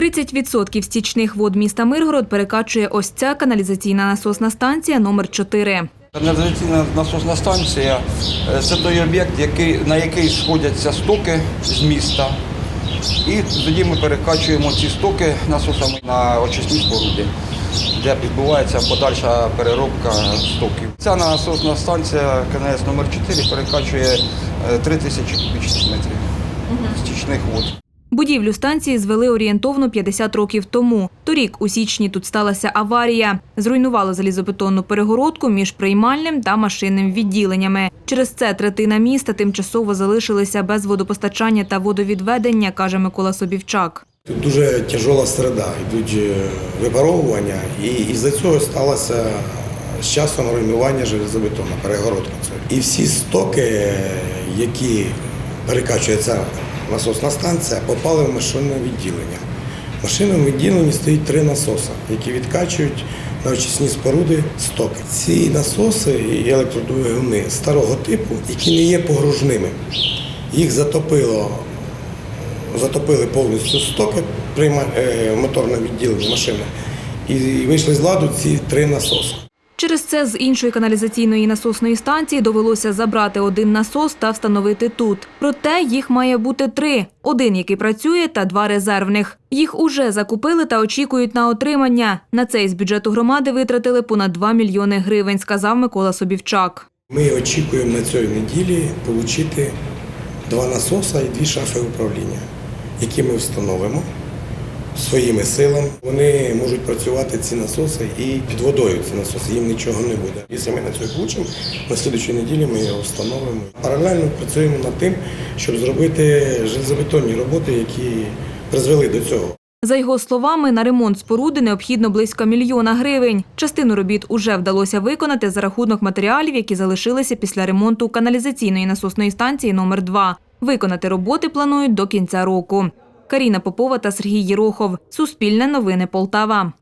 30% стічних вод міста Миргород перекачує ось ця каналізаційна насосна станція номер 4 Каналізаційна насосна станція е, це той об'єкт, на який сходяться стоки з міста. І тоді ми перекачуємо ці стоки насосами на очисні споруди, де відбувається подальша переробка стоків. Ця насосна станція КНС номер 4 перекачує е, 3 тисячі кубічних метрів стічних вод. Будівлю станції звели орієнтовно 50 років тому. Торік у січні тут сталася аварія. Зруйнувало залізобетонну перегородку між приймальним та машинним відділеннями. Через це третина міста тимчасово залишилися без водопостачання та водовідведення, каже Микола Собівчак. Тут дуже тяжола середа, йдуть е, випаровування, і із-за цього сталося з часом руйнування железобетонна перегородка. І всі стоки, які перекачує ця насосна станція, попали в машинне відділення. В машинному відділенні стоїть три насоси, які відкачують на очисні споруди стоки. Ці насоси і електродвигуни старого типу, які не є погружними. Їх затопило затопили повністю стоки прийма, е, моторне відділення машини і вийшли з ладу ці три насоси. Через це з іншої каналізаційної насосної станції довелося забрати один насос та встановити тут. Проте їх має бути три: один, який працює, та два резервних. Їх уже закупили та очікують на отримання. На це із бюджету громади витратили понад 2 мільйони гривень, сказав Микола Собівчак. Ми очікуємо на цій неділі отримати два насоси і дві шафи управління, які ми встановимо своїми силами. Вони можуть працювати ці насоси і під водою ці насоси, їм нічого не буде. Якщо ми на це получимо, на слідчій неділі ми його встановимо. Паралельно працюємо над тим, щоб зробити железобетонні роботи, які призвели до цього. За його словами, на ремонт споруди необхідно близько мільйона гривень. Частину робіт уже вдалося виконати за рахунок матеріалів, які залишилися після ремонту каналізаційної насосної станції номер 2 Виконати роботи планують до кінця року. Каріна Попова та Сергій Єрохов. Суспільне новини Полтава.